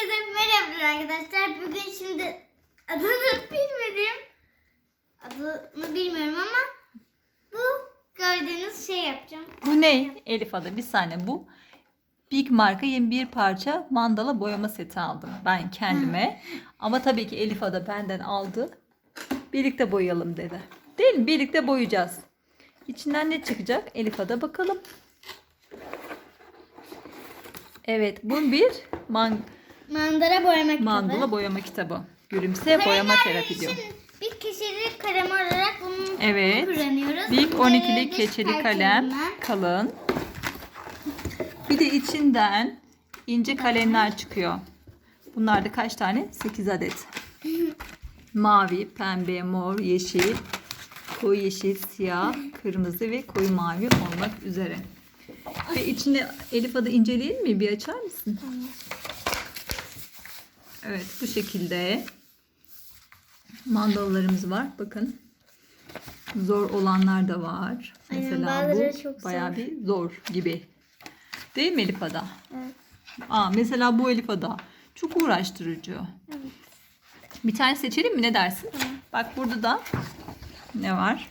Herkese merhaba arkadaşlar. Bugün şimdi adını bilmedim. Adını bilmiyorum ama bu gördüğünüz şey yapacağım. Bu ne? Elif Ada bir saniye bu. Big marka 21 parça mandala boyama seti aldım ben kendime. Ama tabii ki Elif Ada benden aldı. Birlikte boyayalım dedi. Değil mi? Birlikte boyayacağız. İçinden ne çıkacak? Elif Ada bakalım. Evet bu bir man Mandala boyama kitabı. mandala boyama kitabı. Gülümse boyama terapi diyor. Bir kişilik kalem olarak bunu Evet. kullanıyoruz. Büyük Bunları 12'lik da keçeli kalem kalın. Bir de içinden ince kalemler çıkıyor. Bunlar da kaç tane? 8 adet. Mavi, pembe, mor, yeşil, koyu yeşil, siyah, kırmızı ve koyu mavi olmak üzere. Ve içinde Elif adı inceleyelim mi? Bir açar mısın? Evet bu şekilde mandallarımız var. Bakın. Zor olanlar da var. Aynen, Mesela bu çok bayağı zor. bir zor gibi. Değil mi Elif Ada? Evet. Aa, mesela bu Elif Ada. Çok uğraştırıcı. Bir tane seçelim mi? Ne dersin? Bak burada da ne var?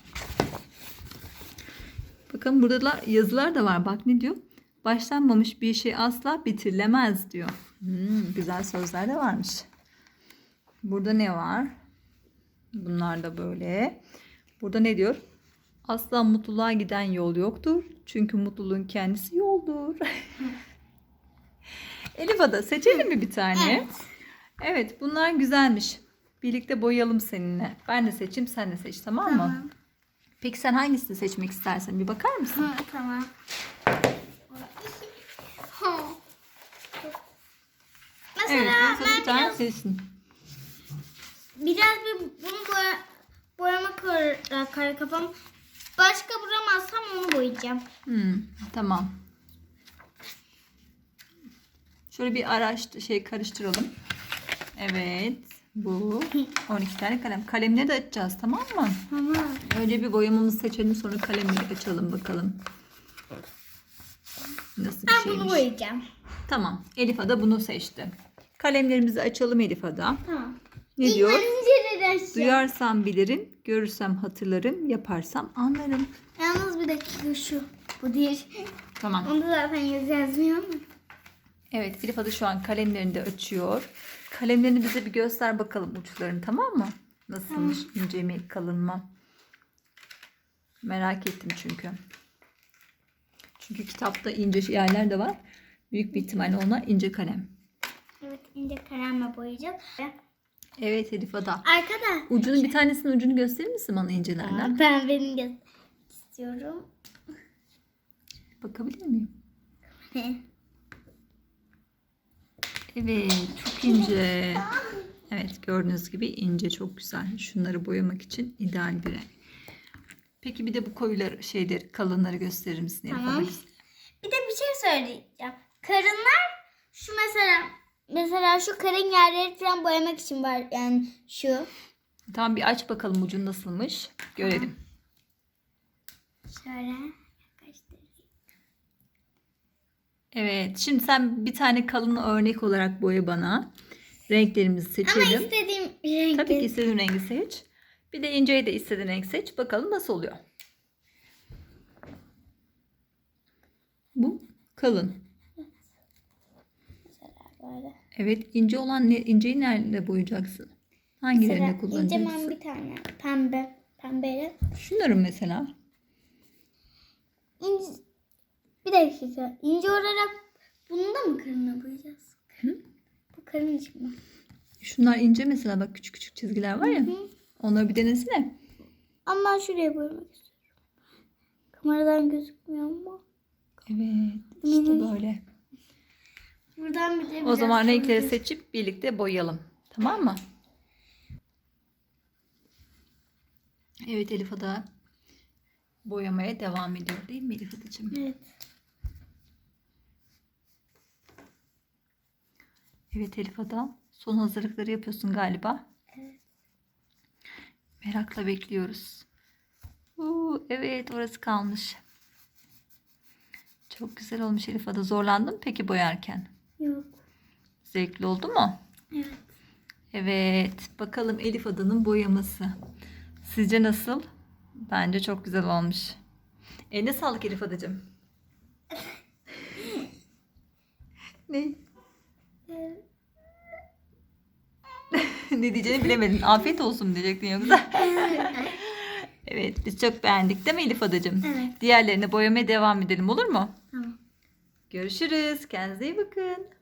Bakın burada da yazılar da var. Bak ne diyor? Başlanmamış bir şey asla bitirilemez diyor. Hmm, güzel sözler de varmış. Burada ne var? Bunlar da böyle. Burada ne diyor? Asla mutluluğa giden yol yoktur. Çünkü mutluluğun kendisi yoldur. Elif Ada seçelim mi bir tane? Evet. Evet bunlar güzelmiş. Birlikte boyayalım seninle. Ben de seçeyim sen de seç tamam mı? Tamam. Peki sen hangisini seçmek istersen bir bakar mısın? Ha, tamam. Ha. Evet Mesela ben bir tane biraz, bir bunu boya, boyama kar, kara kafam. Başka bulamazsam onu boyayacağım. Hmm, tamam. Şöyle bir araç şey karıştıralım. Evet. Bu 12 tane kalem. Kalemleri de açacağız tamam mı? Tamam. Önce bir boyamamızı seçelim sonra kalemleri açalım bakalım. Nasıl bir Ben bunu şeymiş. boyayacağım. Tamam. Elif Ada bunu seçti. Kalemlerimizi açalım Elif Ada. Tamam. Ne İlk diyor? Duyarsam bilirim, görürsem hatırlarım, yaparsam anlarım. Yalnız bir dakika şu. Bu değil. Tamam. Onda zaten yazı yazmıyor ama. Evet Elif Ada şu an kalemlerini de açıyor. Kalemlerini bize bir göster bakalım uçlarını tamam mı? Nasılmış ince mi kalın mı? Merak ettim çünkü. Çünkü kitapta ince yerler de var. Büyük bir ihtimalle onlar ince kalem. Evet ince kalemle boyayacağız. Evet Elif Ada. Arkada. Ucunu bir tanesinin ucunu gösterir misin bana incelerden? Ben benim göz istiyorum. Bakabilir miyim? Evet çok ince. Evet gördüğünüz gibi ince çok güzel. Şunları boyamak için ideal bir renk. Peki bir de bu koyular şeyleri kalınları gösterir misin? Elif Tamam. Bir de bir şey söyleyeceğim. Karınlar şu mesela mesela şu karın yerleri falan boyamak için var yani şu. Tamam bir aç bakalım ucu nasılmış. Görelim. Şöyle. yaklaştırayım. Evet şimdi sen bir tane kalın örnek olarak boya bana. Renklerimizi Ama seçelim. istediğim renkte. Tabii ki istediğin rengi seç. Bir de inceyi de istediğin renk seç. Bakalım nasıl oluyor. Bu kalın. Böyle. Evet ince olan ne, inceyi nerede boyayacaksın? Hangilerinde Mesela kullanacaksın? incemen bir tane pembe. Pembeyle. Şunları mesela. İnce, bir dakika. İnce olarak bunu da mı karına boyayacağız? Hı? Bu karın için mi? Şunlar ince mesela bak küçük küçük çizgiler var ya. Hı. Onları bir denesene. Ama ben şuraya boyamak istiyorum. Kameradan gözükmüyor ama. Evet işte böyle. Buradan bir de O biraz zaman sonra renkleri seçip birlikte boyayalım. Tamam mı? Evet Elif Ada boyamaya devam ediyor değil mi Elif Adacığım? Evet. Evet Elif Ada son hazırlıkları yapıyorsun galiba. Evet. Merakla bekliyoruz. Oo, evet orası kalmış. Çok güzel olmuş Elif Ada. Zorlandın mı peki boyarken? Yok. Zevkli oldu mu? Evet. Evet. Bakalım Elif Ada'nın boyaması. Sizce nasıl? Bence çok güzel olmuş. Eline sağlık Elif Adacığım. ne? ne diyeceğini bilemedin. Afiyet olsun diyecektin yoksa. evet biz çok beğendik değil mi Elif Adacığım? Evet. Diğerlerini boyamaya devam edelim olur mu? Tamam. Görüşürüz. Kendinize iyi bakın.